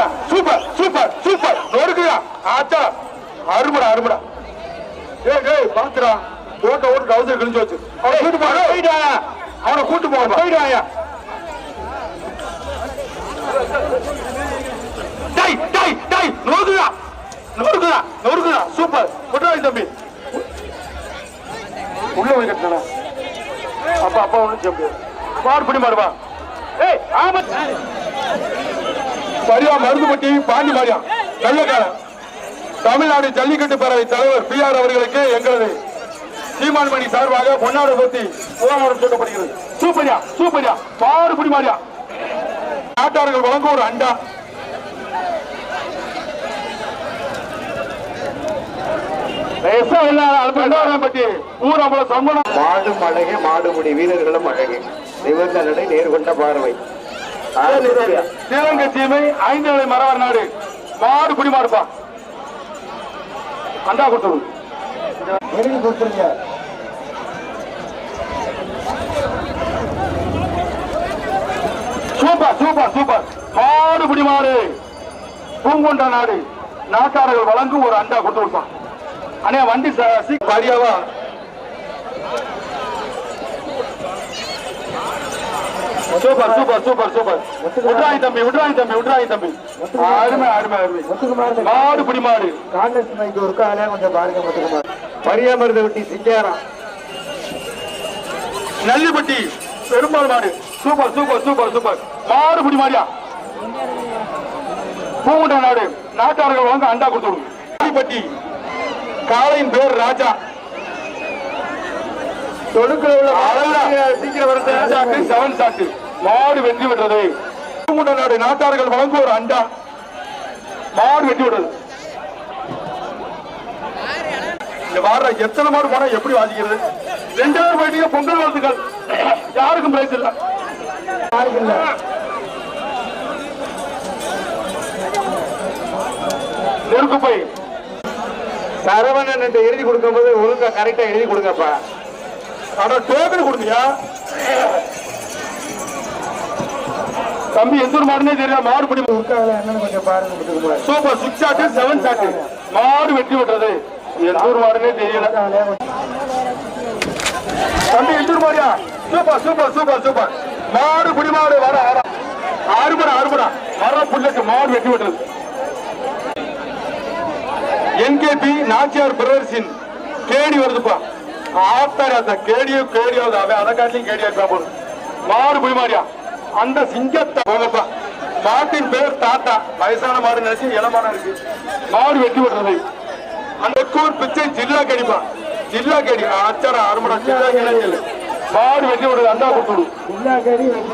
சூப்பரா super super super நொறுக்குடா ஆச்சா. அருமடா அருமடா. ஏய் ஏய் பாத்துடா. ஓட்ட ஓட்டு டவுசர் கிழிஞ்சு வச்சு அவனை கூட்டு போ. போயிட்டு வாயா அவனை கூட்டு போ போயிட்டு வாயா டை டை டை நொறுக்குடா. நொறுக்குடா நொறுக்குடா. சூப்பர் குட்ராய் தம்பி. உள்ள போய் கட்டினா அப்பா அப்பா ஒன்றும் செய்ய முடியாது பார் பிடி மாறுவா ஏய் ஆமா. சரியா மருந்துப்பட்டி பாண்டி மாரியா. நல்லக்காரன் தமிழ்நாடு ஜல்லிக்கட்டு பேரவை தலைவர் பி ஆர் அவர்களுக்கு எங்களது சீமான் மணி சார்பாக பொன்னாடு போத்தி உபகாரம் சொல்லப்படுகிறது சூப்பரியா சூப்பரியா. பாரு பிடி மாரியா. நாட்டார்கள் வழங்கும் ஒரு அண்டா. மாடும் அழகே மாடுமுடி வீரர்களும் அழகே. நிமிர்ந்த நடை நேர்கொண்ட பார்வை. ஸ்ரீலங்கை சீமை ஐந்து நிலை மரவர் நாடு. மாடு குடி மாடுப்பா. அண்டா கொடுத்துருங்க சூப்பர் சூப்பர் சூப்பர். மாடு குடி மாடு. பூங்கொண்ட நாடு. நாட்டார்கள் வழங்கும் ஒரு அண்டா கொடுத்து கொடுப்பான் அண்ணே வண்டி ச- சூப்பர் சூப்பர் சூப்பர் சூப்பர். விட்ராய் தம்பி விட்ராய் தம்பி விட்ராய் தம்பி. அருமை அருமை அருமை. மாடு பிடி மாடு காங்கிரஸ் மைக்கு ஒரு காலே கொஞ்சம் பாருங்க முத்துக்குமார் பரியாமருது விட்டி சிங்காரம் நல்லிப்பட்டி பெரும்பால் மாடு. Super super super super. மாடு பிடி மாடியா பூங்குண்ட நாடு. நாட்டார்கள் வாங்க அண்டா கொடுத்து விடுங்க. காளையின் பேர் ராஜா. தொடுக்கிற உள்ள. சீக்கிரம் வரது சாக்கு, செவன் சாக்கு மாடு வெற்றி விடுறது நாடு நாட்டார்கள் வழங்கும் ஒரு அண்டா. மாடு வெற்றி விடுறது இங்க வார எத்தனை மாடு போனா எப்படி வாசிக்கிறது? ரெண்டு பேர் போயிட்டீங்க பொங்கல் வாழ்த்துக்கள். யாருக்கும் பிரைஸ் இல்ல. நெருக்கு போய் சரவணன் என்று எழுதி கொடுக்கும்போது ஒழுங்கா கரெக்டா எழுதி கொடுங்கப்பா. ஆனா டோக்கன் கொடுங்கயா? தம்பி எந்த ஒரு மாடுனே தெரியல மாடு பிடி super six shot seven shot மாடு வெற்றி பெற்றது. எந்த ஒரு மாடுனே தெரியல. தம்பி எந்த ஒரு மாடியா? சூப்பர் சூப்பர் சூப்பர் சூப்பர் மாடு பிடி மாடு வர வர. ஆறுபடா ஆறுபடா வர புல்லுக்கு மாடு வெற்றி பெற்றது. என்கேபி நாச்சியார் பிரதர்ஸின் கேடி வருதுப்பா ஆத்தாரி அந்த கேடியும் கேடியாவது அவன் அதை காட்டிலும் கேடியா இருக்கா போது மாடு மாடியா? அந்த சிங்கத்தை போகப்பா மாட்டின் பேர் தாத்தா. வயசான மாடு நினைச்சு இளமான இருக்கு. மாடு வெட்டி விடுறது. அந்த கூர் பிச்சை ஜில்லா கடிப்பா. ஜில்லா கடி. அச்சரா அருமடா ஜில்லா கேடி மாடு வெட்டி விடுறது அண்டா கொடுத்து விடு